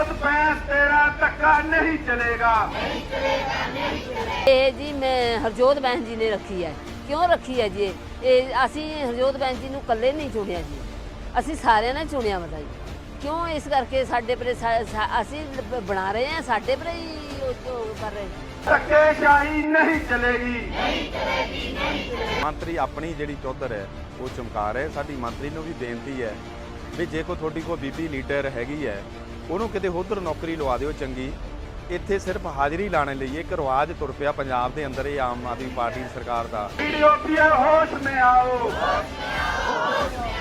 ਅਜੋਤ ਬੈਂਸ ਤੇਰਾ ਧੱਕਾ ਨਹੀਂ ਚਲੇਗਾ। ਇਹ ਜੀ ਮੈਂ ਹਰਜੋਤ ਬੈਂਸ ਜੀ ਨੇ ਰੱਖੀ ਹੈ। ਕਿਉਂ ਰੱਖੀ ਹੈ ਜੀ ਇਹ? ਅਸੀਂ ਹਰਜੋਤ ਬੈਂਸ ਜੀ ਨੂੰ ਇਕੱਲੇ ਨਹੀਂ ਚੁਣਿਆ ਜੀ। ਅਸੀਂ ਸਾਰਿਆਂ ਨੇ ਚੁਣਿਆ ਮਤਾ ਜੀ। ਕਿਉਂ ਇਸ ਕਰਕੇ ਸਾਡੇ ਪਰ ਅਸੀਂ ਬਣਾ ਰਹੇ ਹਾਂ ਸਾਡੇ ਪਰ ਹੀ ਉਹ- ਕਰ ਰਹੇ ਜੀ ਧੱਕੇਸ਼ਾਹੀ ਨਹੀਂ ਚਲੇਗੀ। ਮੰਤਰੀ ਆਪਣੀ ਜਿਹੜੀ ਚੌਧਰ ਹੈ ਉਹ ਚਮਕਾ ਰਹੇ। ਸਾਡੀ ਮੰਤਰੀ ਨੂੰ ਵੀ ਬੇਨਤੀ ਹੈ ਵੀ ਜੇ ਕੋ ਤੁਹਾਡੀ ਕੋ ਬੀਬੀ ਲੀਡਰ ਹੈਗੀ ਹੈ ਉਹਨੂੰ ਕਿਤੇ ਉਧਰ ਨੌਕਰੀ ਲਵਾ ਦਿਓ ਚੰਗੀ। ਇੱਥੇ ਸਿਰਫ ਹਾਜ਼ਰੀ ਲਾਣੇ ਲਈ ਇੱਕ ਰਿਵਾਜ ਤੁਰ ਪਿਆ ਪੰਜਾਬ ਦੇ ਅੰਦਰ ਇਹ ਆਮ ਆਦਮੀ ਪਾਰਟੀ ਦੀ ਸਰਕਾਰ ਦਾ। ਵੀਡੀਓਪੀਆ ਹੋਸ਼ ਮੇ ਆਓ।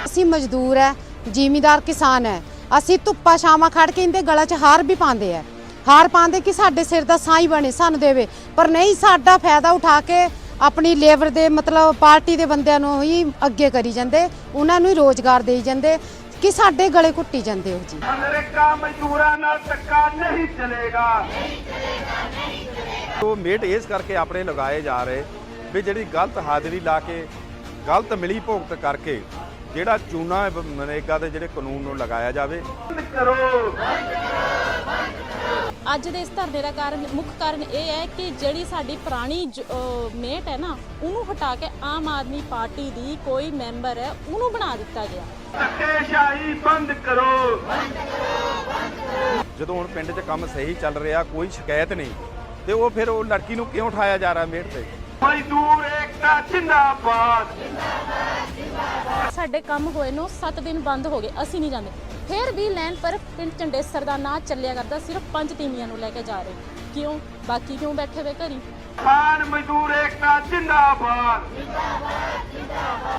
ਅਸੀਂ ਮਜ਼ਦੂਰ ਹੈ ਜ਼ਿਮੀਦਾਰ ਕਿਸਾਨ ਹੈ ਅਸੀਂ ਧੁੱਪਾ ਛਾਵਾਂ ਖੜ ਕੇ ਇਹਦੇ ਗਲਾ 'ਚ ਹਾਰ ਵੀ ਪਾਉਂਦੇ ਆ ਹਾਰ ਪਾਉਂਦੇ ਕਿ ਸਾਡੇ ਸਿਰ ਦਾ ਸਾਈ ਬਣੇ ਸਾਨੂੰ ਦੇਵੇ। ਪਰ ਨਹੀਂ ਸਾਡਾ ਫਾਇਦਾ ਉਠਾ ਕੇ ਆਪਣੀ ਲੇਬਰ ਦੇ ਮਤਲਬ ਪਾਰਟੀ ਦੇ ਬੰਦਿਆਂ ਨੂੰ ਹੀ ਅੱਗੇ ਕਰੀ ਜਾਂਦੇ। ਉਹਨਾਂ ਨੂੰ ਹੀ ਰੋਜ਼ਗਾਰ ਦੇਈ ਜਾਂਦੇ। ਕਿ ਸਾਡੇ ਗਲੇ ਘੁੱਟੀ ਜਾਂਦੇ ਹੋ ਜੀ। ਅਮਰੀਕਾ ਮਜ਼ਦੂਰਾਂ ਨਾਲ ਧੱਕਾ ਨਹੀਂ ਚਲੇਗਾ। ਉਹ ਮੇਟ ਇਸ ਕਰਕੇ ਆਪਣੇ ਲਗਾਏ ਜਾ ਰਹੇ ਵੀ ਜਿਹੜੀ ਗਲਤ ਹਾਜ਼ਰੀ ਲਾ ਕੇ ਗਲਤ ਮਿਲੀ ਭੁਗਤ ਕਰਕੇ ਜਿਹੜਾ ਚੂਨਾ ਮਨੇਗਾ ਦੇ ਜਿਹੜੇ ਕਾਨੂੰਨ ਨੂੰ ਲਗਾਇਆ ਜਾਵੇ। ਬੰਦ ਕਰੋ। ਅੱਜ ਦੇ ਇਸ ਧਰਨੇ ਦਾ ਕਾਰਨ ਮੁੱਖ ਕਾਰਨ ਇਹ ਹੈ ਕਿ ਜਿਹੜੀ ਸਾਡੀ ਪੁਰਾਣੀ ਮੇਟ ਹੈ ਨਾ ਉਹਨੂੰ ਹਟਾ ਕੇ ਆਮ ਆਦਮੀ ਪਾਰਟੀ ਦੀ ਕੋਈ ਮੈਂਬਰ ਹੈ ਉਹਨੂੰ ਬਣਾ ਦਿੱਤਾ ਗਿਆ। ਧੱਕੇਸ਼ਾਹੀ ਬੰਦ ਕਰੋ। ਜਦੋਂ ਹੁਣ ਪਿੰਡ 'ਚ ਕੰਮ ਸਹੀ ਚੱਲ ਰਿਹਾ ਕੋਈ ਸ਼ਿਕਾਇਤ ਨਹੀਂ ਤੇ ਉਹ ਫਿਰ ਉਹ ਲੜਕੀ ਨੂੰ ਕਿਉਂ ਉਠਾਇਆ ਜਾ ਰਿਹਾ ਮੇਟ ਤੇ? ਮਜ਼ਦੂਰ ਏਕਤਾ ਜਿੰਦਾਬਾਦ। ਸਾਡੇ ਕੰਮ ਹੋਏ ਨੂੰ 7 ਦਿਨ ਬੰਦ ਹੋ ਗਏ ਅਸੀਂ ਨਹੀਂ ਜਾਂਦੇ। ਫਿਰ ਵੀ ਲੈਣ ਪਰ ਪਿੰਡ ਚੰਡੇਸਰ ਦਾ ਨਾਂ ਚੱਲਿਆ ਕਰਦਾ ਸਿਰਫ ਪੰਜ ਤੀਮੀਆਂ ਨੂੰ ਲੈ ਕੇ ਜਾ ਰਹੇ। ਕਿਉਂ? ਬਾਕੀ ਕਿਉਂ ਬੈਠੇ ਹੋਏ ਘਰੀ? ਖਾਨ ਮਜ਼ਦੂਰ ਏਕਤਾ ਜਿੰਦਾਬਾਦ।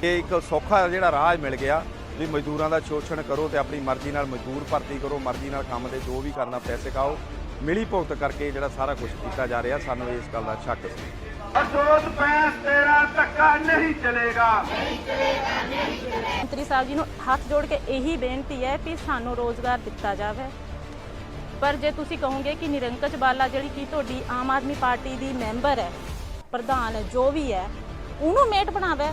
ਇਹ ਇੱਕ ਸੌਖਾ ਜਿਹੜਾ ਰਾਹ ਮਿਲ ਗਿਆ ਵੀ ਮਜ਼ਦੂਰਾਂ ਦਾ ਸ਼ੋਸ਼ਣ ਕਰੋ ਤੇ ਆਪਣੀ ਮਰਜ਼ੀ ਨਾਲ ਮਜ਼ਦੂਰ ਭਰਤੀ ਕਰੋ ਮਰਜ਼ੀ ਨਾਲ ਕੰਮ ਦੇ ਜੋ ਵੀ ਕਰਨਾ ਪੈਸੇ ਖਾਓ। ਮਿਲੀ ਭੁਗਤ ਕਰਕੇ ਜਿਹੜਾ ਸਾਰਾ ਕੁਝ ਕੀਤਾ ਜਾ ਰਿਹਾ ਸਾਨੂੰ ਇਸ ਗੱਲ ਦਾ ਸ਼ੱਕ ਸੀ। ਅਜੋਤ ਬੈਂਸ ਤੇਰਾ ਧੱਕਾ ਨਹੀਂ ਮੰਤਰੀ ਸਾਹਿਬ ਜੀ ਨੂੰ ਹੱਥ ਜੋੜ ਕੇ ਇਹੀ ਬੇਨਤੀ ਹੈ ਕਿ ਸਾਨੂੰ ਰੋਜ਼ਗਾਰ ਦਿੱਤਾ ਜਾਵੇ ਪਰ ਜੇ ਤੁਸੀਂ ਕਹੋਗੇ ਕਿ ਨਿਰੰਕਚ ਬਾਲਾ ਜਿਹੜੀ ਕਿ ਤੁਹਾਡੀ ਆਮ ਆਦਮੀ ਪਾਰਟੀ ਦੀ ਮੈਂਬਰ ਹੈ ਪ੍ਰਧਾਨ ਹੈ ਜੋ ਵੀ ਹੈ ਉਹਨੂੰ ਮੇਟ ਬਣਾਵੇ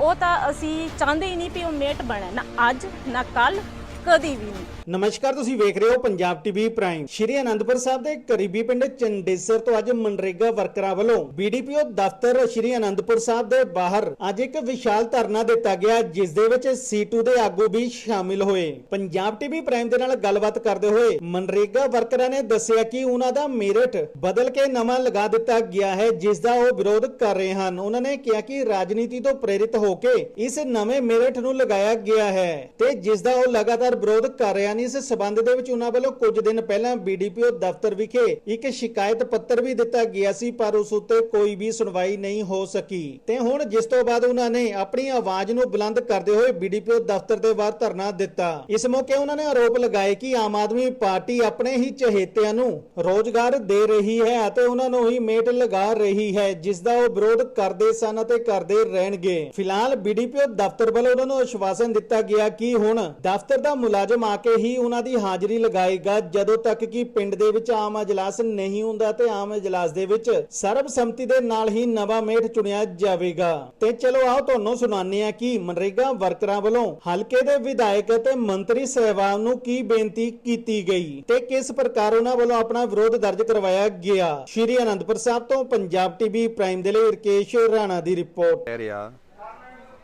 ਉਹ ਤਾਂ ਅਸੀਂ ਚਾਹੁੰਦੇ ਹੀ ਨਹੀਂ ਕਿ ਉਹ ਮੇਟ ਬਣੇ ਨਾ ਅੱਜ ਨਾ ਕੱਲ ਕਦੀ ਵੀ ਨਹੀਂ। ਨਮਸਕਾਰ, ਤੁਸੀਂ ਵੇਖ ਰਹੇ ਹੋ ਪੰਜਾਬ ਟੀਵੀ ਪ੍ਰਾਈਮ। ਸ਼੍ਰੀ ਅਨੰਦਪੁਰ ਸਾਹਿਬ ਦੇ ਕਰੀਬੀ ਪਿੰਡ ਚੰਡੇਸਰ ਤੋਂ ਅੱਜ ਮਨਰੇਗਾ ਵਰਕਰਾਂ ਵੱਲੋਂ ਬੀਡੀਪੀਓ ਦਫ਼ਤਰ ਸ਼੍ਰੀ ਅਨੰਦਪੁਰ ਸਾਹਿਬ ਦੇ ਬਾਹਰ ਅੱਜ ਇੱਕ ਵਿਸ਼ਾਲ ਧਰਨਾ ਦਿੱਤਾ ਗਿਆ, ਜਿਸ ਦੇ ਵਿੱਚ C2 ਦੇ ਆਗੂ ਵੀ ਸ਼ਾਮਿਲ ਹੋਏ। ਪੰਜਾਬ ਟੀਵੀ ਪ੍ਰਾਈਮ ਦੇ ਨਾਲ ਗੱਲਬਾਤ ਕਰਦੇ ਹੋਏ ਮਨਰੇਗਾ ਵਰਕਰਾਂ ਨੇ ਦੱਸਿਆ ਕਿ ਉਹਨਾਂ ਦਾ ਮੇਰਟ ਬਦਲ ਕੇ ਨਵਾਂ ਲਗਾ ਦਿੱਤਾ ਗਿਆ ਹੈ, ਜਿਸ ਦਾ ਉਹ ਵਿਰੋਧ ਕਰ ਰਹੇ ਹਨ। ਉਹਨਾਂ ਨੇ ਕਿਹਾ ਕਿ ਰਾਜਨੀਤੀ ਤੋਂ ਪ੍ਰੇਰਿਤ ਹੋ ਕੇ ਇਸ ਨਵੇਂ ਮੇਰਟ ਨੂੰ ਲਗਾਇਆ ਗਿਆ ਹੈ ਤੇ ਜਿਸ ਦਾ ਉਹ ਲਗਾਤਾਰ ਵਿਰੋਧ ਕਰ ਰਿਹਾ ਹਨ ਇਸ ਸਬੰਧ ਦੇ ਵਿੱਚ ਉਹਨਾਂ ਵੱਲੋਂ ਕੁਝ ਦਿਨ ਪਹਿਲਾਂ ਬੀਡੀਪੀਓ ਦਫ਼ਤਰ ਵਿਖੇ ਇੱਕ ਸ਼ਿਕਾਇਤ ਪੱਤਰ ਵੀ ਦਿੱਤਾ ਗਿਆ ਸੀ, ਪਰ ਉਸ ਉੱਤੇ ਕੋਈ ਵੀ ਸੁਣਵਾਈ ਨਹੀਂ ਹੋ ਸਕੀ। ਤੇ ਹੁਣ ਜਿਸ ਤੋਂ ਬਾਅਦ ਉਹਨਾਂ ਨੇ ਆਪਣੀ ਆਵਾਜ਼ ਨੂੰ ਬੁਲੰਦ ਕਰਦੇ ਹੋਏ ਬੀਡੀਪੀਓ ਦਫ਼ਤਰ ਦੇ ਬਾਹਰ ਧਰਨਾ ਦਿੱਤਾ। ਇਸ ਮੌਕੇ ਉਹਨਾਂ ਨੇ ਆਰੋਪ ਲਗਾਏ ਕਿ ਆਮ ਆਦਮੀ ਪਾਰਟੀ ਆਪਣੇ ਹੀ ਚਹੇਤਿਆਂ ਨੂੰ ਰੋਜ਼ਗਾਰ ਦੇ ਰਹੀ ਹੈ ਅਤੇ ਉਹਨਾਂ ਨੂੰ ਹੀ ਮੇਟ ਲਗਾ ਰਹੀ ਹੈ, ਜਿਸ ਦਾ ਉਹ ਵਿਰੋਧ ਕਰਦੇ ਸਨ ਅਤੇ ਕਰਦੇ ਰਹਿਣਗੇ। ਫਿਲਹਾਲ ਬੀਡੀਪੀਓ ਦਫ਼ਤਰ ਵੱਲੋਂ ਉਹਨਾਂ ਨੂੰ ਆਸ਼ਵਾਸਨ ਦਿੱਤਾ ਗਿਆ ਕਿ ਹੁਣ ਦਫ਼ਤਰ ਦਾ ਮੁਲਾਜ਼ਮ ਆ ਕੇ ਹੀ ਉਹਨਾਂ ਦੀ ਹਾਜ਼ਰੀ ਲਗਾਏਗਾ ਜਦੋਂ ਤੱਕ ਕਿ ਪਿੰਡ ਦੇ ਵਿੱਚ ਆਮ ਅਜਲਾਸ ਨਹੀਂ ਹੁੰਦਾ ਤੇ ਆਮ ਅਜਲਾਸ ਦੇ ਵਿੱਚ ਸਰਬਸੰਮਤੀ ਦੇ ਨਾਲ ਹੀ ਨਵਾਂ ਮੇਟ ਚੁਣਿਆ ਜਾਵੇਗਾ। ਤੇ ਚਲੋ ਆਓ ਤੁਹਾਨੂੰ ਸੁਣਾਉਂਦੇ ਹਾਂ ਕਿ ਮਨਰੇਗਾ ਵਰਕਰਾਂ ਵੱਲੋਂ ਹਲਕੇ ਦੇ ਵਿਧਾਇਕ ਅਤੇ ਮੰਤਰੀ ਸਹਿਬਾਨ ਨੂੰ ਕੀ ਬੇਨਤੀ ਕੀਤੀ ਗਈ ਤੇ ਕਿਸ ਪ੍ਰਕਾਰ ਉਹਨਾਂ ਵੱਲੋਂ ਆਪਣਾ ਵਿਰੋਧ ਦਰਜ ਕਰਵਾਇਆ ਗਿਆ। ਸ਼੍ਰੀ ਅਨੰਦਪੁਰ ਸਾਹਿਬ ਤੋਂ ਪੰਜਾਬ ਟੀਵੀ ਪ੍ਰਾਈਮ ਦੇ ਲਈ ਰਕੇਸ਼ ਰਾਣਾ ਦੀ ਰਿਪੋਰਟ। ਕਹਿ ਰਿਹਾ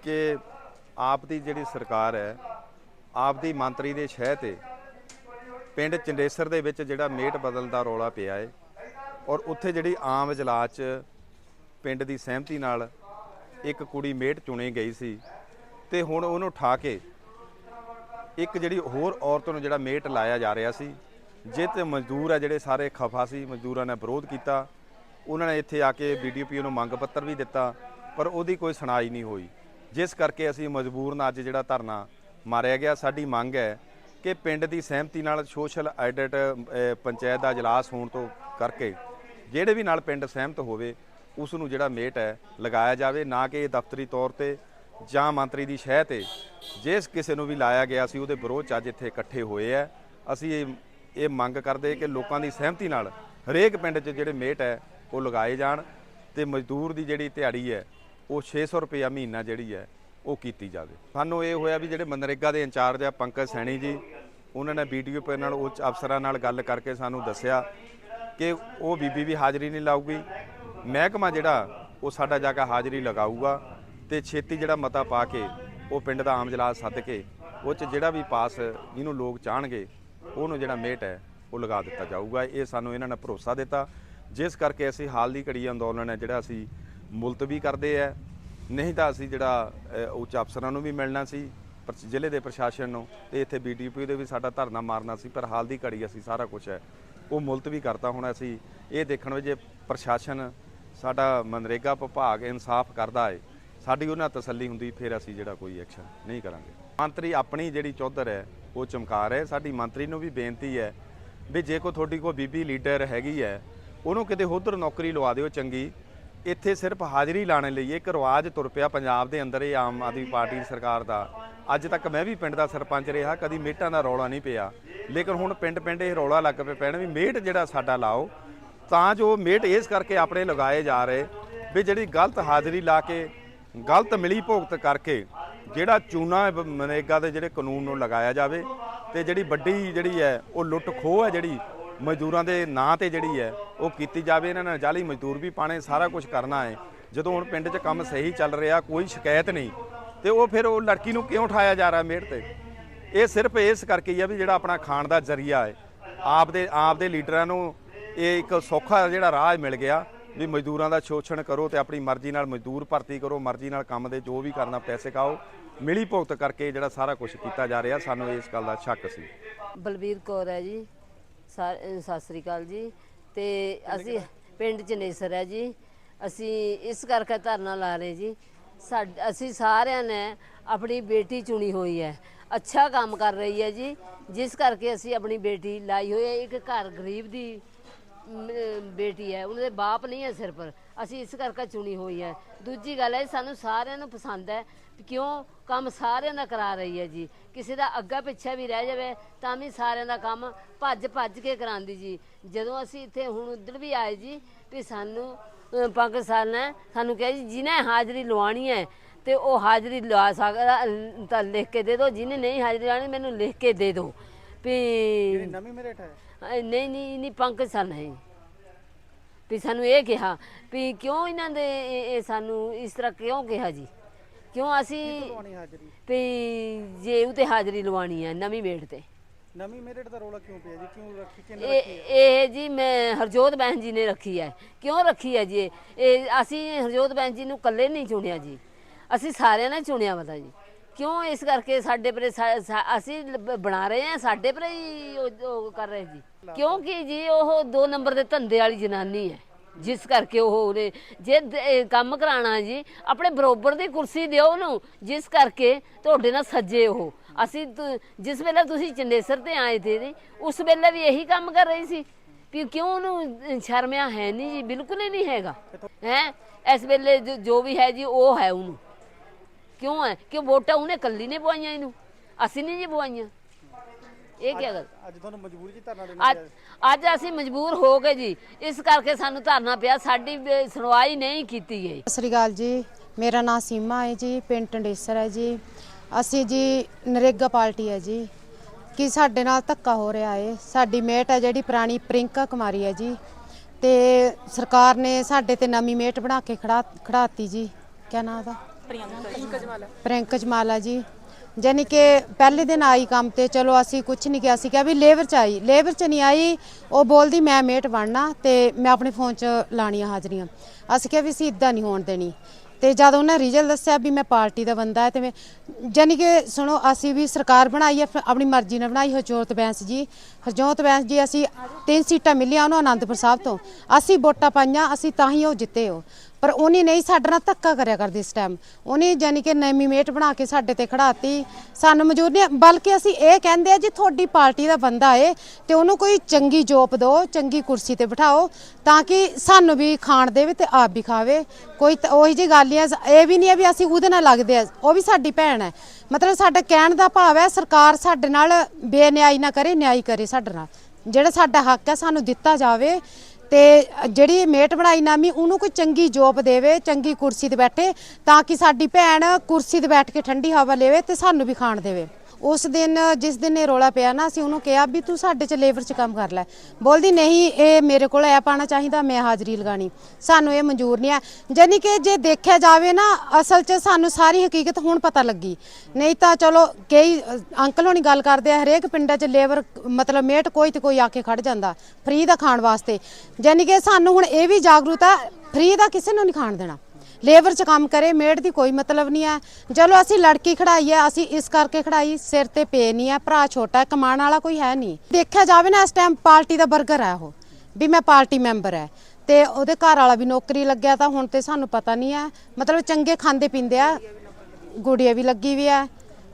ਕਿ ਆਪ ਦੀ ਜਿਹੜੀ ਸਰਕਾਰ ਹੈ ਆਪਦੀ ਮੰਤਰੀ ਦੇ ਸ਼ਹਿ ਤੇ ਪਿੰਡ ਚੰਡੇਸਰ ਦੇ ਵਿੱਚ ਜਿਹੜਾ ਮੇਟ ਬਦਲ ਦਾ ਰੌਲਾ ਪਿਆ ਹੈ ਔਰ ਉੱਥੇ ਜਿਹੜੀ ਆਮ ਇਜਲਾਸ 'ਚ ਪਿੰਡ ਦੀ ਸਹਿਮਤੀ ਨਾਲ ਇੱਕ ਕੁੜੀ ਮੇਟ ਚੁਣੀ ਗਈ ਸੀ ਤੇ ਹੁਣ ਉਹਨੂੰ ਉਠਾ ਕੇ ਇੱਕ ਜਿਹੜੀ ਹੋਰ ਔਰਤ ਨੂੰ ਜਿਹੜਾ ਮੇਟ ਲਾਇਆ ਜਾ ਰਿਹਾ ਸੀ ਜਿਹ ਤੇ ਮਜ਼ਦੂਰ ਆ ਜਿਹੜੇ ਸਾਰੇ ਖਫਾ ਸੀ, ਮਜ਼ਦੂਰਾਂ ਨੇ ਵਿਰੋਧ ਕੀਤਾ, ਉਹਨਾਂ ਨੇ ਇੱਥੇ ਆ ਕੇ ਬੀਡੀਪੀਓ ਨੂੰ ਮੰਗ ਪੱਤਰ ਵੀ ਦਿੱਤਾ, ਪਰ ਉਹਦੀ ਕੋਈ ਸੁਣਾਈ ਨਹੀਂ ਹੋਈ। ਜਿਸ ਕਰਕੇ ਅਸੀਂ ਮਜਬੂਰਨ ਅੱਜ ਜਿਹੜਾ ਧਰਨਾ ਮਾਰਿਆ ਗਿਆ। ਸਾਡੀ ਮੰਗ ਹੈ ਕਿ ਪਿੰਡ ਦੀ ਸਹਿਮਤੀ ਨਾਲ ਸੋਸ਼ਲ ਆਡਿਟ ਪੰਚਾਇਤ ਦਾ ਇਜਲਾਸ ਹੋਣ ਤੋਂ ਕਰਕੇ ਜਿਹੜੇ ਵੀ ਨਾਲ ਪਿੰਡ ਸਹਿਮਤ ਹੋਵੇ ਉਸ ਨੂੰ ਜਿਹੜਾ ਮੇਟ ਹੈ, ਲਗਾਇਆ ਜਾਵੇ। ਨਾ ਕਿ ਇਹ ਦਫ਼ਤਰੀ ਤੌਰ ਤੇ ਜਾਂ ਮੰਤਰੀ ਦੀ ਸ਼ਹਿ ਤੇ ਜਿਸ ਕਿਸੇ ਨੂੰ ਵੀ ਲਾਇਆ ਗਿਆ ਸੀ, ਉਹਦੇ ਵਿਰੋਧ 'ਚ ਅੱਜ ਇੱਥੇ ਇਕੱਠੇ ਹੋਏ ਆ ਅਸੀਂ ਇਹ ਇਹ ਮੰਗ ਕਰਦੇ ਕਿ ਲੋਕਾਂ ਦੀ ਸਹਿਮਤੀ ਨਾਲ ਹਰੇਕ ਪਿੰਡ 'ਚ ਜਿਹੜੇ ਮੇਟ ਹੈ, ਉਹ ਲਗਾਏ ਜਾਣ ਤੇ ਮਜ਼ਦੂਰ ਦੀ ਜਿਹੜੀ ਦਿਹਾੜੀ ਹੈ, ਉਹ 600 ਰੁਪਇਆ ਮਹੀਨਾ ਜਿਹੜੀ ਹੈ ਉਹ ਕੀਤੀ ਜਾਵੇ। ਸਾਨੂੰ ਇਹ ਹੋਇਆ ਵੀ ਜਿਹੜੇ ਮਨਰੇਗਾ ਦੇ ਇੰਚਾਰਜ ਆ, ਪੰਕਜ ਸੈਣੀ ਜੀ, ਉਹਨਾਂ ਨੇ ਵੀਡੀਓ ਪੇ ਨਾਲ ਉੱਚ ਅਫਸਰਾਂ ਨਾਲ ਗੱਲ ਕਰਕੇ ਸਾਨੂੰ ਦੱਸਿਆ ਕਿ ਉਹ ਬੀਬੀ ਵੀ ਹਾਜ਼ਰੀ ਨਹੀਂ ਲਾਊਗੀ। ਮਹਿਕਮਾ ਜਿਹੜਾ, ਉਹ ਸਾਡਾ ਜਾ ਕੇ ਹਾਜ਼ਰੀ ਲਗਾਊਗਾ ਤੇ ਛੇਤੀ ਜਿਹੜਾ ਮਤਾ ਪਾ ਕੇ ਉਹ ਪਿੰਡ ਦਾ ਆਮ ਜਲਾਸ ਸੱਦ ਕੇ ਉਹ ਚ ਜਿਹੜਾ ਵੀ ਪਾਸ ਜਿਹਨੂੰ ਲੋਕ ਚਾਹਣਗੇ, ਉਹਨੂੰ ਜਿਹੜਾ ਮੇਟ ਹੈ, ਉਹ ਲਗਾ ਦਿੱਤਾ ਜਾਊਗਾ। ਇਹ ਸਾਨੂੰ ਇਹਨਾਂ ਨੇ ਭਰੋਸਾ ਦਿੱਤਾ। ਜਿਸ ਕਰਕੇ ਅਸੀਂ ਹਾਲ ਦੀ ਘੜੀ ਅੰਦੋਲਨ ਹੈ ਜਿਹੜਾ ਅਸੀਂ ਮੁਲਤਵੀ ਕਰਦੇ ਆ ਨਹੀਂ ਤਾਂ ਅਸੀਂ ਜਿਹੜਾ ਉੱਚ ਅਫਸਰਾਂ ਨੂੰ ਵੀ ਮਿਲਣਾ ਸੀ, ਪਰ ਜ਼ਿਲ੍ਹੇ ਦੇ ਪ੍ਰਸ਼ਾਸਨ ਨੂੰ ਤੇ ਇੱਥੇ ਬੀਡੀਪੀ ਦੇ ਵੀ ਸਾਡਾ ਧਰਨਾ ਮਾਰਨਾ ਸੀ, ਪਰ ਹਾਲ ਦੀ ਘੜੀ ਅਸੀਂ ਸਾਰਾ ਕੁਝ ਹੈ, ਉਹ ਮੁਲਤਵੀ ਕਰਤਾ ਹੁਣ ਅਸੀਂ। ਇਹ ਦੇਖਣ ਵਿੱਚ ਜੇ ਪ੍ਰਸ਼ਾਸਨ ਸਾਡਾ ਮਨਰੇਗਾ ਵਿਭਾਗ ਇਨਸਾਫ ਕਰਦਾ ਹੈ, ਸਾਡੀ ਉਹਨਾਂ ਤਸੱਲੀ ਹੁੰਦੀ, ਫਿਰ ਅਸੀਂ ਜਿਹੜਾ ਕੋਈ ਐਕਸ਼ਨ ਨਹੀਂ ਕਰਾਂਗੇ। ਮੰਤਰੀ ਆਪਣੀ ਜਿਹੜੀ ਚੌਧਰ ਹੈ, ਉਹ ਚਮਕਾ ਰਹੇ ਸਾਡੀ ਮੰਤਰੀ ਨੂੰ ਵੀ ਬੇਨਤੀ ਹੈ ਵੀ ਜੇ ਕੋ ਤੁਹਾਡੀ ਕੋ ਬੀਬੀ ਲੀਡਰ ਹੈਗੀ ਹੈ, ਉਹਨੂੰ ਕਿਤੇ ਉਧਰ ਨੌਕਰੀ ਲਵਾ ਦਿਓ ਚੰਗੀ ਇੱਥੇ ਸਿਰਫ ਹਾਜ਼ਰੀ ਲਾਣੇ ਲਈ ਇੱਕ ਰਿਵਾਜ ਤੁਰ ਪਿਆ ਪੰਜਾਬ ਦੇ ਅੰਦਰ ਇਹ ਆਮ ਆਦਮੀ ਪਾਰਟੀ ਦੀ ਸਰਕਾਰ ਦਾ। ਅੱਜ ਤੱਕ ਮੈਂ ਵੀ ਪਿੰਡ ਦਾ ਸਰਪੰਚ ਰਿਹਾ, ਕਦੀ ਮੇਟਾਂ ਦਾ ਰੌਲਾ ਨਹੀਂ ਪਿਆ। ਲੇਕਿਨ ਹੁਣ ਪਿੰਡ ਪਿੰਡ ਇਹ ਰੌਲਾ ਲੱਗ ਪਏ ਪੈਣ ਵੀ ਮੇਟ ਜਿਹੜਾ ਸਾਡਾ ਲਾਓ, ਤਾਂ ਜੋ ਮੇਟ ਇਸ ਕਰਕੇ ਆਪਣੇ ਲਗਾਏ ਜਾ ਰਹੇ ਵੀ ਜਿਹੜੀ ਗਲਤ ਹਾਜ਼ਰੀ ਲਾ ਕੇ, ਗਲਤ ਮਿਲੀ ਭੁਗਤ ਕਰਕੇ ਜਿਹੜਾ ਚੂਨਾ ਹੈ ਬ- ਦੇ ਜਿਹੜੇ ਕਾਨੂੰਨ ਨੂੰ ਲਗਾਇਆ ਜਾਵੇ ਤੇ ਜਿਹੜੀ ਵੱਡੀ ਜਿਹੜੀ ਹੈ ਉਹ ਲੁੱਟ ਖੋਹ ਹੈ ਜਿਹੜੀ ਮਜ਼ਦੂਰਾਂ ਦੇ ਨਾਂ ਤੇ ਜਿਹੜੀ ਹੈ ਉਹ ਕੀਤੀ ਜਾਵੇ, ਇਹਨਾਂ ਨੇ ਜਾਲੀ ਮਜ਼ਦੂਰ ਵੀ ਪਾਣੇ ਸਾਰਾ ਕੁਝ ਕਰਨਾ ਹੈ। ਜਦੋਂ ਹੁਣ ਪਿੰਡ 'ਚ ਕੰਮ ਸਹੀ ਚੱਲ ਰਿਹਾ, ਕੋਈ ਸ਼ਿਕਾਇਤ ਨਹੀਂ, ਤੇ ਉਹ ਫਿਰ ਉਹ ਲੜਕੀ ਨੂੰ ਕਿਉਂ ਉਠਾਇਆ ਜਾ ਰਿਹਾ ਮੇੜ ਤੇ? ਇਹ ਸਿਰਫ ਇਸ ਕਰਕੇ ਹੀ ਆ ਵੀ ਜਿਹੜਾ ਆਪਣਾ ਖਾਣ ਦਾ ਜ਼ਰੀਆ ਹੈ ਆਪ ਦੇ ਆਪ ਦੇ ਲੀਡਰਾਂ ਨੂੰ ਇਹ ਇੱਕ ਸੌਖਾ ਜਿਹੜਾ ਰਾਹ ਮਿਲ ਗਿਆ ਵੀ ਮਜ਼ਦੂਰਾਂ ਦਾ ਸ਼ੋਸ਼ਣ ਕਰੋ ਤੇ ਆਪਣੀ ਮਰਜ਼ੀ ਨਾਲ ਮਜ਼ਦੂਰ ਭਰਤੀ ਕਰੋ, ਮਰਜ਼ੀ ਨਾਲ ਕੰਮ ਦੇ ਜੋ ਵੀ ਕਰਨਾ ਪੈਸੇ ਖਾਓ, ਮਿਲੀ ਭੁਗਤ ਕਰਕੇ ਜਿਹੜਾ ਸਾਰਾ ਕੁਝ ਕੀਤਾ ਜਾ ਰਿਹਾ, ਸਾਨੂੰ ਇਸ ਗੱਲ ਦਾ ਸ਼ੱਕ ਸੀ। ਬਲਬੀਰ ਕੌਰ ਹੈ ਜੀ। ਸਾ- ਅਹ ਸਤਿ ਸ੍ਰੀ ਅਕਾਲ ਜੀ। ਤੇ ਅਸੀਂ ਪਿੰਡ ਚ ਨੇਸਰ ਹੈ ਜੀ। ਅਸੀਂ ਇਸ ਕਰਕੇ ਧਰਨਾ ਲਾ ਰਹੇ ਜੀ। ਸਾਡ- ਅਸੀਂ ਸਾਰਿਆਂ ਨੇ ਆਪਣੀ ਬੇਟੀ ਚੁਣੀ ਹੋਈ ਹੈ। ਅੱਛਾ ਕੰਮ ਕਰ ਰਹੀ ਹੈ ਜੀ। ਜਿਸ ਕਰਕੇ ਅਸੀਂ ਆਪਣੀ ਬੇਟੀ ਲਾਈ ਹੋਈ ਹੈ। ਇੱਕ ਘਰ ਗਰੀਬ ਦੀ ਮ, ਬੇਟੀ ਹੈ। ਉਹਦੇ ਬਾਪ ਨਹੀਂ ਹੈ ਸਿਰ ਪਰ। ਅਸੀਂ ਇਸ ਕਰਕੇ ਚੁਣੀ ਹੋਈ ਹੈ। ਦੂਜੀ ਗੱਲ ਹੈ ਸਾਨੂੰ ਸਾਰਿਆਂ ਨੂੰ ਪਸੰਦ ਹੈ ਕਿਉਂ ਕੰਮ ਸਾਰਿਆਂ ਦਾ ਕਰਾ ਰਹੀ ਹੈ ਜੀ। ਕਿਸੇ ਦਾ ਅੱਗਾ ਪਿੱਛਾ ਵੀ ਰਹਿ ਜਾਵੇ ਤਾਂ ਵੀ ਸਾਰਿਆਂ ਦਾ ਕੰਮ ਭੱਜ ਭੱਜ ਕੇ ਕਰਾਉਂਦੀ ਜੀ। ਜਦੋਂ ਅਸੀਂ ਇੱਥੇ ਹੁਣ ਉੱਧਰ ਵੀ ਆਏ ਜੀ ਵੀ ਸਾਨੂੰ ਪਾਕਿਸਤਾਨ ਨੇ ਸਾਨੂੰ ਕਿਹਾ ਜੀ ਜਿਹਨੇ ਹਾਜ਼ਰੀ ਲਵਾਉਣੀ ਹੈ ਤੇ ਉਹ ਹਾਜ਼ਰੀ ਲਵਾ ਸਕਦਾ ਤਾਂ ਲਿਖ ਕੇ ਦੇ ਦਿਓ ਜਿਹਨੇ ਨਹੀਂ ਹਾਜ਼ਰੀ ਲਵਾਉਣੀ ਮੈਨੂੰ ਲਿਖ ਕੇ ਦੇ ਦਿਓ ਵੀ ਨਵੀਂ ਮੇਰੇਟ ਹੈ। ਨਹੀਂ ਨਹੀਂ ਨਹੀਂ ਪੰਕਜ ਸਨ ਹੈ ਵੀ ਸਾਨੂੰ ਇਹ ਕਿਹਾ ਵੀ ਕਿਉਂ ਇਹਨਾਂ ਦੇ ਇਹ ਇਹ ਸਾਨੂੰ ਇਸ ਤਰ੍ਹਾਂ ਕਿਉਂ ਕਿਹਾ ਜੀ? ਕਿਉਂ ਅਸੀਂ ਹਾਜ਼ਰੀ? ਵੀ ਜੇ ਉਹ ਤੇ ਹਾਜ਼ਰੀ ਲਵਾਣੀ ਹੈ ਨਵੀਂ ਮੇੜ ਤੇ। ਨਵੀਂ ਮੇਰੇਟ ਦਾ ਰੋਲਾ ਕਿਉਂ ਪਿਆ ਜੀ? ਕਿਉਂ ਰੱਖੀ ਇਹ ਇਹ ਜੀ ਮੈਂ ਹਰਜੋਤ ਬਹਿਨ ਜੀ ਨੇ ਰੱਖੀ ਹੈ। ਕਿਉਂ ਰੱਖੀ ਹੈ ਜੀ? ਇਹ? ਇਹ ਅਸੀਂ ਹਰਜੋਤ ਬਹਿਨ ਜੀ ਨੂੰ ਇਕੱਲੇ ਨਹੀਂ ਚੁਣਿਆ ਜੀ। ਅਸੀਂ ਸਾਰਿਆਂ ਨੇ ਚੁਣਿਆ ਮਤਾ ਜੀ। ਕਿਉਂ ਇਸ ਕਰਕੇ ਸਾਡੇ ਪਰ ਅਸੀਂ ਲ- ਬਣਾ ਰਹੇ ਹਾਂ, ਸਾਡੇ ਪਰੇ ਹੀ ਉਹ ਉਹ ਕਰ ਰਹੇ ਜੀ। ਕਿਉਂਕਿ ਜੀ ਉਹ ਦੋ ਨੰਬਰ ਦੇ ਧੰਦੇ ਵਾਲੀ ਜਨਾਨੀ ਹੈ। ਜਿਸ ਕਰਕੇ ਉਹ ਉਹਨੇ ਜੇ ਦ- ਇਹ ਕੰਮ ਕਰਾਣਾ ਜੀ, ਆਪਣੇ ਬਰੋਬਰ ਦੀ ਕੁਰਸੀ ਦਿਓ ਉਹਨੂੰ, ਜਿਸ ਕਰਕੇ ਤੁਹਾਡੇ ਨਾਲ ਸੱਜੇ ਉਹ। ਅਸੀਂ ਤੁ- ਜਿਸ ਵੇਲੇ ਤੁਸੀਂ ਚੰਡੇਸਰ ਤੇ ਆਏ ਤੇ ਜੀ, ਉਸ ਵੇਲੇ ਵੀ ਇਹੀ ਕੰਮ ਕਰ ਰਹੀ ਸੀ। ਵੀ ਕਿਉਂ ਉਹਨੂੰ ਸ਼ਰਮਿਆ ਹੈ ਨਹੀਂ ਜੀ? ਬਿਲਕੁਲ ਹੀ ਨਹੀਂ ਹੈਗਾ। ਹੈ? ਇਸ ਵੇਲੇ ਜੋ- ਜੋ ਵੀ ਹੈ ਜੀ, ਉਹ ਹੈ ਉਹਨੂੰ। ਕਿਉਂ ਹੈ ਕਿ ਵੋਟਾਂ ਉਹਨੇ ਕੱਲੀ ਨੇ ਪਵਾਈਆਂ ਇਹਨੂੰ? ਅਸੀਂ ਨਹੀਂ ਜੀ ਪਵਾਈਆਂ। ਇਹ ਕੀ ਗੱਲ? ਅੱਜ ਤੁਹਾਨੂੰ ਮਜਬੂਰੀ ਚ ਧਰਨਾ ਅੱਜ ਅੱਜ ਅਸੀਂ ਮਜਬੂਰ ਹੋ ਗਏ ਜੀ ਇਸ ਕਰਕੇ ਸਾਨੂੰ ਧਰਨਾ ਪਿਆ। ਸਾਡੀ ਸੁਣਵਾਈ ਨਹੀਂ ਕੀਤੀ ਗਈ। ਸਤਿ ਸ੍ਰੀ ਅਕਾਲ ਜੀ। ਮੇਰਾ ਨਾਮ ਸੀਮਾ ਹੈ ਜੀ ਪਿੰਡ ਟੰਡੇਸਰ ਹੈ ਜੀ। ਅਸੀਂ ਜੀ ਨਰੇਗਾ ਪਾਰਟੀ ਹੈ ਜੀ। ਕਿ ਸਾਡੇ ਨਾਲ ਧੱਕਾ ਹੋ ਰਿਹਾ ਹੈ ਸਾਡੀ ਮੇਟ ਹੈ ਜਿਹੜੀ ਪੁਰਾਣੀ ਪ੍ਰਿੰਕਾ ਕੁਮਾਰੀ ਹੈ ਜੀ। ਤੇ ਸਰਕਾਰ ਨੇ ਸਾਡੇ ਤੇ ਨਵੀਂ ਮੇਟ ਬਣਾ ਕੇ ਖੜਾ ਖੜਾਤੀ ਜੀ। ਕਿਆ ਨਾਮ ਦਾ ਪ੍ਰਿੰਕਾ ਜਮਾਲਾ। ਜੀ। ਜਾਨੀ ਕਿ ਪਹਿਲੇ ਦਿਨ ਆਈ ਕੰਮ ਤੇ, ਚਲੋ ਅਸੀਂ ਕੁਝ ਨਹੀਂ ਕਿਹਾ ਸੀ ਕਿਹਾ ਵੀ ਲੇਬਰ ਚ ਆਈ। ਲੇਬਰ ਚ ਨਹੀਂ ਆਈ, ਉਹ ਬੋਲਦੀ, ਮੈਂ ਮੇਟ ਬਣਨਾ ਤੇ ਮੈਂ ਆਪਣੇ ਫੋਨ ਚ ਲਾਣੀਆਂ ਹਾਜ਼ਰੀਆਂ। ਅਸੀਂ ਕਿਹਾ ਵੀ ਅਸੀਂ ਇਦਾਂ ਨਹੀਂ ਹੋਣ ਦੇਣੀ। ਤੇ ਜਦ ਉਹਨੇ ਰਿਜ਼ਲਟ ਦੱਸਿਆ ਵੀ ਮੈਂ ਪਾਰਟੀ ਦਾ ਬੰਦਾ ਹੈ ਤੇ ਮੈਂ ਜਾਨੀ ਕਿ ਸੁਣੋ, ਅਸੀਂ ਵੀ ਸਰਕਾਰ ਬਣਾਈ ਹੈ ਆਪਣੀ ਮਰਜ਼ੀ ਨਾਲ ਬਣਾਈ, ਹਰਜੋਤ ਬੈਂਸ ਜੀ। ਹਰਜੋਤ ਬੈਂਸ ਜੀ, ਅਸੀਂ ਤਿੰਨ ਸੀਟਾਂ ਮਿਲੀਆਂ ਉਹਨੂੰ ਆਨੰਦਪੁਰ ਸਾਹਿਬ ਤੋਂ। ਅਸੀਂ ਵੋਟਾਂ ਪਾਈਆਂ, ਅਸੀਂ ਤਾਂ ਹੀ ਉਹ ਜਿੱਤੇ ਹੋ ਪਰ ਉਹਨੇ ਨਹੀਂ ਸਾਡੇ ਨਾਲ ਧੱਕਾ ਕਰਿਆ ਕਰਦੀ ਇਸ ਟਾਈਮ ਉਹਨੇ ਜਾਨੀ ਕਿ ਨਵੀਂ ਮੇਟ ਬਣਾ ਕੇ ਸਾਡੇ ਤੇ ਖੜਾਤੀ। ਸਾਨੂੰ ਮੌਜੂਦ ਨਹੀਂ ਬਲਕਿ ਅਸੀਂ ਇਹ ਕਹਿੰਦੇ ਆ ਜੀ ਤੁਹਾਡੀ ਪਾਰਟੀ ਦਾ ਬੰਦਾ ਏ ਤੇ ਉਹਨੂੰ ਕੋਈ ਚੰਗੀ ਜੋਬ ਦਿਓ, ਚੰਗੀ ਕੁਰਸੀ ਤੇ ਬਿਠਾਓ ਤਾਂ ਕਿ ਸਾਨੂੰ ਵੀ ਖਾਣ ਦੇਵੇ ਤੇ ਆਪ ਵੀ ਖਾਵੇ। ਕੋਈ ਤਾਂ ਉਹੀ ਜੀ ਗੱਲ ਹੀ ਆ, ਇਹ ਵੀ ਨਹੀਂ ਹੈ ਵੀ ਅਸੀਂ ਉਹਦੇ ਨਾਲ ਲੱਗਦੇ ਆ। ਉਹ ਵੀ ਸਾਡੀ ਭੈਣ ਹੈ। ਮਤਲਬ ਸਾਡਾ ਕਹਿਣ ਦਾ ਭਾਵ ਹੈ ਸਰਕਾਰ ਸਾਡੇ ਨਾਲ ਬੇਨਿਆਈ ਨਾ ਕਰੇ, ਨਿਆਈ ਕਰੇ ਸਾਡੇ ਨਾਲ। ਜਿਹੜਾ ਸਾਡਾ ਹੱਕ ਹੈ ਸਾਨੂੰ ਦਿੱਤਾ ਜਾਵੇ ਤੇ ਜਿਹੜੀ ਮੇਟ ਬਣਾਈ ਨਾਮੀ, ਉਹਨੂੰ ਕੋਈ ਚੰਗੀ ਜੋਬ ਦੇਵੇ, ਚੰਗੀ ਕੁਰਸੀ ਤੇ ਬੈਠੇ, ਤਾਂ ਕਿ ਸਾਡੀ ਭੈਣ ਕੁਰਸੀ ਤੇ ਬੈਠ ਕੇ ਠੰਡੀ ਹਵਾ ਲੇਵੇ ਤੇ ਸਾਨੂੰ ਵੀ ਖਾਣ ਦੇਵੇ। ਉਸ ਦਿਨ, ਜਿਸ ਦਿਨ ਇਹ ਰੋਲਾ ਪਿਆ ਨਾ, ਅਸੀਂ ਉਹਨੂੰ ਕਿਹਾ ਵੀ ਤੂੰ ਸਾਡੇ ਚ ਲੇਬਰ ਚ ਕੰਮ ਕਰ ਲੈ। ਬੋਲਦੀ, ਨਹੀਂ, ਇਹ ਮੇਰੇ ਕੋਲ ਐਪ ਆਣਾ ਚਾਹੀਦਾ, ਮੈਂ ਹਾਜ਼ਰੀ ਲਗਾਣੀ ਸਾਨੂੰ ਇਹ ਮਨਜ਼ੂਰ ਨਹੀਂ ਹੈ ਜਾਨੀ ਕਿ ਜੇ ਦੇਖਿਆ ਜਾਵੇ ਨਾ, ਅਸਲ 'ਚ ਸਾਨੂੰ ਸਾਰੀ ਹਕੀਕਤ ਹੁਣ ਪਤਾ ਲੱਗੀ। ਨਹੀਂ ਤਾਂ ਚਲੋ, ਕਈ ਅੰਕਲ ਹੋਣੀ ਗੱਲ ਕਰਦੇ ਆ, ਹਰੇਕ ਪਿੰਡਾਂ 'ਚ ਲੇਬਰ ਮਤਲਬ ਮੇਟ ਕੋਈ ਤੇ ਕੋਈ ਆ ਕੇ ਖੜ ਜਾਂਦਾ, ਫ੍ਰੀ ਦਾ ਖਾਣ ਵਾਸਤੇ। ਜਾਨੀ ਕਿ ਸਾਨੂੰ ਹੁਣ ਇਹ ਵੀ ਜਾਗਰੂਕ ਆ ਫ੍ਰੀ ਦਾ ਕਿਸੇ ਨੂੰ ਨਹੀਂ ਖਾਣ ਦੇਣਾ। ਲੇਬਰ 'ਚ ਕੰਮ ਕਰੇ ਮੇਡ ਦੀ ਕੋਈ ਮਤਲਬ ਨਹੀਂ ਹੈ। ਚਲੋ ਅਸੀਂ ਲੜਕੀ ਖੜਾਈ ਹੈ ਅਸੀਂ ਇਸ ਕਰਕੇ ਖੜਾਈ ਸਿਰ ਤੇ ਪੇ ਨਹੀਂ ਹੈ ਭਰਾ ਛੋਟਾ ਹੈ, ਕਮਾਉਣ ਵਾਲਾ ਕੋਈ ਹੈ ਨਹੀਂ। ਦੇਖਿਆ ਜਾਵੇ ਨਾ ਇਸ ਟਾਈਮ ਪਾਰਟੀ ਦਾ 버ਗਰ ਹੈ ਉਹ ਵੀ ਮੈਂ ਪਾਰਟੀ ਮੈਂਬਰ ਹੈ। ਤੇ ਉਹਦੇ ਘਰ ਵਾਲਾ ਵੀ ਨੌਕਰੀ ਲੱਗਿਆ ਤਾਂ ਹੁਣ ਤੇ ਸਾਨੂੰ ਪਤਾ ਨਹੀਂ ਹੈ। ਮਤਲਬ ਚੰਗੇ ਖਾਂਦੇ ਪੀਂਦੇ ਆ ਗੁੜੀਆ ਵੀ ਲੱਗੀ ਵੀ ਹੈ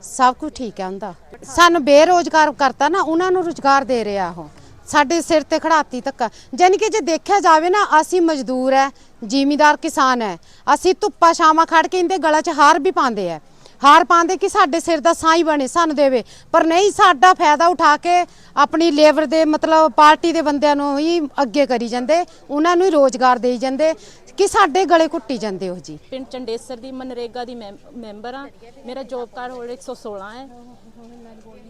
ਸਭ ਕੁਝ ਠੀਕ ਹੈ ਹੁੰਦਾ ਸਾਨੂੰ ਬੇਰੋਜ਼ਗਾਰ ਕਰਤਾ ਨਾ ਉਹਨਾਂ ਨੂੰ ਰੁਜ਼ਗਾਰ ਦੇ ਰਿਹਾ ਉਹ। ਸਾਡੇ ਸਿਰ ਤੇ ਖੜਾਤੀ ਧੱਕਾ ਜਾਨੀ ਕਿ ਜੇ ਦੇਖਿਆ ਜਾਵੇ ਨਾ, ਅਸੀਂ ਮਜ਼ਦੂਰ ਹੈ ਜ਼ਿਮੀਦਾਰ ਕਿਸਾਨ ਹੈ ਅਸੀਂ ਧੁੱਪਾ ਛਾਵਾਂ ਖੜ ਕੇ ਇਹਦੇ ਗਲਾ 'ਚ ਹਾਰ ਵੀ ਪਾਉਂਦੇ ਆ ਹਾਰ ਪਾਉਂਦੇ ਕਿ ਸਾਡੇ ਸਿਰ ਦਾ ਸਾਈ ਬਣੇ, ਸਾਨੂੰ ਦੇਵੇ। ਪਰ ਨਹੀਂ, ਸਾਡਾ ਫਾਇਦਾ ਉਠਾ ਕੇ ਆਪਣੀ ਲੇਬਰ ਦੇ, ਮਤਲਬ ਪਾਰਟੀ ਦੇ ਬੰਦਿਆਂ ਨੂੰ ਹੀ ਅੱਗੇ ਕਰੀ ਜਾਂਦੇ, ਉਹਨਾਂ ਨੂੰ ਹੀ ਰੋਜ਼ਗਾਰ ਦੇਈ ਜਾਂਦੇ, ਕਿ ਸਾਡੇ ਗਲੇ ਘੁੱਟੀ ਜਾਂਦੇ ਉਹ ਜੀ। ਪਿੰਡ ਚੰਡੇਸਰ ਦੀ ਮਨਰੇਗਾ ਦੀ ਮੈਂਬ- ਮੈਂਬਰ ਆ ਮੇਰਾ ਜੋਬ ਕਾਰਡ ਹੋਲਡਰ 116 ਹੈ।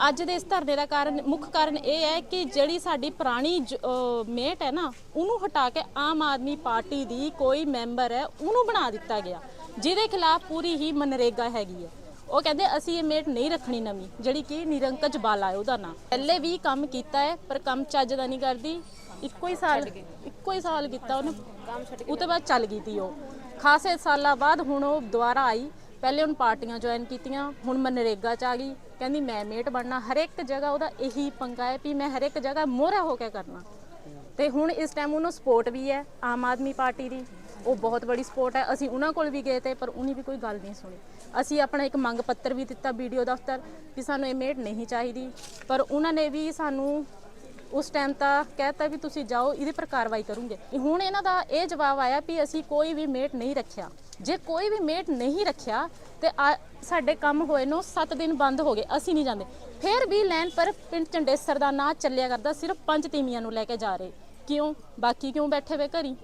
ਅੱਜ ਦੇ ਇਸ ਧਰਨੇ ਦਾ ਕਾਰਨ, ਮੁੱਖ ਕਾਰਨ ਇਹ ਹੈ ਕਿ ਜਿਹੜੀ ਸਾਡੀ ਪੁਰਾਣੀ ਮੇਟ ਹੈ ਨਾ, ਉਹਨੂੰ ਹਟਾ ਕੇ ਆਮ ਆਦਮੀ ਪਾਰਟੀ ਦੀ ਕੋਈ ਮੈਂਬਰ ਹੈ, ਉਹਨੂੰ ਬਣਾ ਦਿੱਤਾ ਗਿਆ। ਜਿਹਦੇ ਖਿਲਾਫ ਪੂਰੀ ਹੀ ਮਨਰੇਗਾ ਹੈਗੀ ਹੈ। ਉਹ ਕਹਿੰਦੇ, ਅਸੀਂ ਇਹ ਮੇਟ ਨਹੀਂ ਰੱਖਣੀ ਨਵੀਂ, ਜਿਹੜੀ ਕਿ ਨਿਰੰਕਜ ਬਾਲਾ ਹੈ ਉਹਦਾ ਨਾਂ। ਪਹਿਲੇ ਵੀ ਕੰਮ ਕੀਤਾ ਹੈ, ਪਰ ਕੰਮ ਚੱਜ ਦਾ ਨਹੀਂ ਕਰਦੀ। ਇੱਕੋ ਹੀ ਸਾਲ, ਇੱਕੋ ਹੀ ਸਾਲ ਕੀਤਾ ਉਹਨੇ। ਉਹ ਤੋਂ ਬਾਅਦ ਚੱਲ ਗਈ ਤੀ ਉਹ। ਖਾਸੇ ਸਾਲਾਂ ਬਾਅਦ ਹੁਣ ਉਹ ਦੁਬਾਰਾ ਆਈ। ਪਹਿਲੇ ਉਹਨ ਪਾਰਟੀਆਂ ਜੁਆਇਨ ਕੀਤੀਆਂ, ਹੁਣ ਮਨਰੇਗਾ ਚ ਆ ਗਈ। ਕਹਿੰਦੀ, ਮੈਂ ਮੇਟ ਬਣਨਾ। ਹਰ ਇੱਕ ਜਗ੍ਹਾ ਉਹਦਾ ਇਹੀ ਪੰਗਾ ਹੈ ਵੀ ਮੈਂ ਹਰ ਇੱਕ ਜਗ੍ਹਾ ਮੋਹਰਾ ਹੋ ਕੇ ਕਰਨਾ। ਤੇ ਹੁਣ ਇਸ ਟਾਈਮ ਉਹਨੂੰ ਸਪੋਰਟ ਵੀ ਹੈ, ਆਮ ਆਦਮੀ ਪਾਰਟੀ ਦੀ। ਉਹ ਬਹੁਤ ਬੜੀ ਸਪੋਰਟ ਹੈ। ਅਸੀਂ ਉਹਨਾਂ ਕੋਲ ਵੀ ਗਏ ਤੇ ਪਰ ਉਹਨੇ ਵੀ ਕੋਈ ਗੱਲ ਨਹੀਂ ਸੁਣੀ। ਅਸੀਂ ਆਪਣਾ ਇੱਕ ਮੰਗ ਪੱਤਰ ਵੀ ਦਿੱਤਾ ਵੀਡੀਓ ਦਫ਼ਤਰ ਵੀ ਸਾਨੂੰ ਇਹ ਮੇਟ ਨਹੀਂ ਚਾਹੀਦੀ। ਪਰ ਉਹਨਾਂ ਨੇ ਵੀ ਸਾਨੂੰ ਉਸ ਟਾਈਮ ਤਾਂ ਕਹਿਤਾ ਵੀ ਤੁਸੀਂ ਜਾਓ, ਇਹਦੇ ਪਰ ਕਾਰਵਾਈ ਕਰੂੰਗੇ। ਹੁਣ ਇਹਨਾਂ ਦਾ ਇਹ ਜਵਾਬ ਆਇਆ ਵੀ ਅਸੀਂ ਕੋਈ ਵੀ ਮੇਟ ਨਹੀਂ ਰੱਖਿਆ। ਜੇ ਕੋਈ ਵੀ ਮੇਟ ਨਹੀਂ ਰੱਖਿਆ ਤੇ ਆ- ਸਾਡੇ ਕੰਮ ਹੋਏ ਨੂੰ 7 ਦਿਨ ਬੰਦ ਹੋ ਗਏ, ਅਸੀਂ ਨਹੀਂ ਜਾਂਦੇ। ਫਿਰ ਵੀ ਲੈਣ ਪਰ ਪਿੰਡ ਚੰਡੇਸਰ ਦਾ ਨਾਂ ਚੱਲਿਆ ਕਰਦਾ, ਸਿਰਫ ਪੰਜ ਤੀਮੀਆਂ ਨੂੰ ਲੈ ਕੇ ਜਾ ਰਹੇ। ਕਿਉਂ? ਬਾਕੀ ਕਿਉਂ ਬੈਠੇ ਵੇ ਘਰੀ?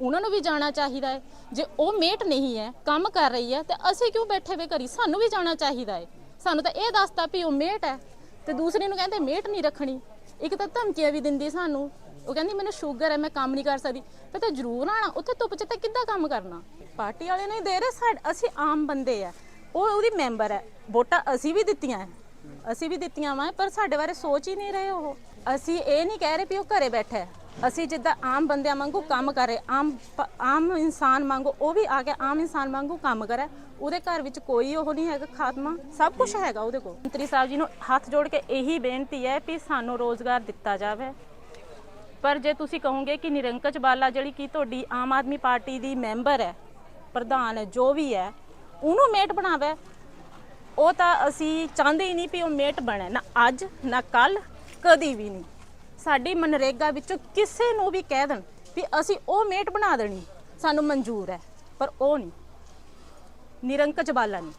ਉਹਨਾਂ ਨੂੰ ਵੀ ਜਾਣਾ ਚਾਹੀਦਾ ਹੈ। ਜੇ ਉਹ ਮੇਟ ਨਹੀਂ ਹੈ, ਕੰਮ ਕਰ ਰਹੀ ਹੈ, ਤੇ ਅਸੀਂ ਕਿਉਂ ਬੈਠੇ ਵੇ ਘਰੀ? ਸਾਨੂੰ ਵੀ ਜਾਣਾ ਚਾਹੀਦਾ ਹੈ। ਸਾਨੂੰ ਤਾਂ ਇਹ ਦੱਸਤਾ ਵੀ ਉਹ ਮੇਟ ਹੈ। ਤੇ ਦੂਸਰੇ ਨੂੰ ਕਹਿੰਦੇ ਮੇਟ ਨਹੀਂ ਰੱਖਣੀ। ਇੱਕ ਤਾਂ ਧਮਕੀਆਂ ਵੀ ਦਿੰਦੀ ਸਾਨੂੰ। ਉਹ ਕਹਿੰਦੀ, ਮੈਨੂੰ ਸ਼ੂਗਰ ਹੈ, ਮੈਂ ਕੰਮ ਨਹੀਂ ਕਰ ਸਕਦੀ। ਫਿਰ ਤਾਂ ਜ਼ਰੂਰ ਆਣਾ। ਉੱਥੇ ਧੁੱਪ 'ਚ ਤਾਂ ਕਿੱਦਾਂ ਕੰਮ ਕਰਨਾ? ਪਾਰਟੀ ਵਾਲੇ ਨਹੀਂ ਦੇ ਰਹੇ ਸਾਡ- ਅਸੀਂ ਆਮ ਬੰਦੇ ਆ। ਉਹ ਉਹਦੀ ਮੈਂਬਰ ਹੈ। ਵੋਟਾਂ ਅਸੀਂ ਵੀ ਦਿੱਤੀਆਂ ਹੈ। ਅਸੀਂ ਵੀ ਦਿੱਤੀਆਂ ਵਾ, ਪਰ ਸਾਡੇ ਬਾਰੇ ਸੋਚ ਹੀ ਨਹੀਂ ਰਹੇ ਉਹ। ਅਸੀਂ ਇਹ ਨਹੀਂ ਕਹਿ ਰਹੇ ਵੀ ਉਹ ਘਰੇ ਬੈਠਾ ਹੈ। ਅਸੀਂ ਜਿੱਦਾਂ ਆਮ ਬੰਦਿਆਂ ਵਾਂਗੂ ਕੰਮ ਕਰੇ, ਆਮ ਪ- ਆਮ ਇਨਸਾਨ ਵਾਂਗੂ, ਉਹ ਵੀ ਆ ਕੇ ਆਮ ਇਨਸਾਨ ਵਾਂਗੂ ਕੰਮ ਕਰੇ, ਉਹਦੇ ਘਰ ਵਿੱਚ ਕੋਈ ਉਹ ਨਹੀਂ ਹੈਗਾ ਖਾਤਮਾ, ਸਭ ਕੁਝ ਹੈਗਾ ਉਹਦੇ ਕੋਲ। ਮੰਤਰੀ ਸਾਹਿਬ ਜੀ ਨੂੰ ਹੱਥ ਜੋੜ ਕੇ ਇਹੀ ਬੇਨਤੀ ਹੈ ਵੀ ਸਾਨੂੰ ਰੋਜ਼ਗਾਰ ਦਿੱਤਾ ਜਾਵੇ। ਪਰ ਜੇ ਤੁਸੀਂ ਕਹੋਗੇ ਕਿ ਨਿਰੰਕਚ ਬਾਲਾ ਜਿਹੜੀ ਕਿ ਤੁਹਾਡੀ ਆਮ ਆਦਮੀ ਪਾਰਟੀ ਦੀ ਮੈਂਬਰ ਹੈ, ਪ੍ਰਧਾਨ ਹੈ, ਜੋ ਵੀ ਹੈ, ਉਹਨੂੰ ਮੇਟ ਬਣਾਵੇ। ਉਹ ਤਾਂ ਅਸੀਂ ਚਾਹੁੰਦੇ ਹੀ ਨਹੀਂ ਵੀ ਉਹ ਮੇਟ ਬਣੇ, ਨਾ ਅੱਜ, ਨਾ ਕੱਲ ਕਦੀ ਵੀ ਨਹੀਂ। ਸਾਡੀ ਮਨਰੇਗਾ ਵਿੱਚੋਂ ਕਿਸੇ ਨੂੰ ਵੀ ਕਹਿ ਦੇਣ ਵੀ ਅਸੀਂ ਉਹ ਮੇਟ ਬਣਾ ਦੇਣੀ, ਸਾਨੂੰ ਮਨਜ਼ੂਰ ਹੈ, ਪਰ ਉਹ ਨਹੀਂ। ਨਿਰੰਕਚ ਬਾਲਾ ਨਹੀਂ।